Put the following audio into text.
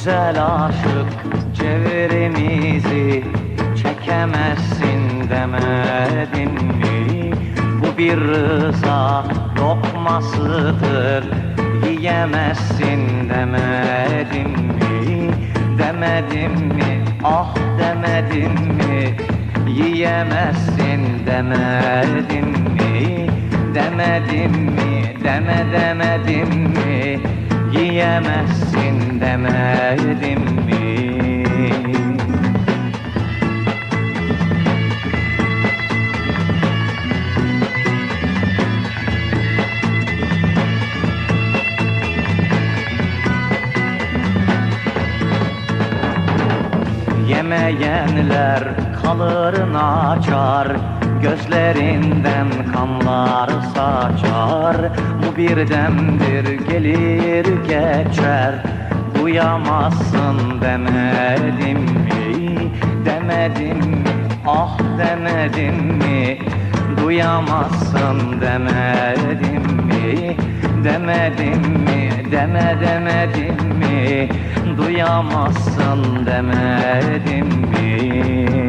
güzel aşık Çevremizi çekemezsin demedim mi? Bu bir rıza lokmasıdır Yiyemezsin demedim mi? Demedim mi? Ah demedim mi? Yiyemezsin demedim mi? Demedim mi? Deme demedim mi? Yiyemezsin demedim mi? Yemeyenler kalırını açar Gözlerinden kanlar saçar. Bu bir demdir gelir geçer. Duyamazsın demedim mi? Demedim mi? Ah demedim mi? Duyamazsın demedim mi? Demedim mi? Deme demedim mi? Duyamazsın demedim mi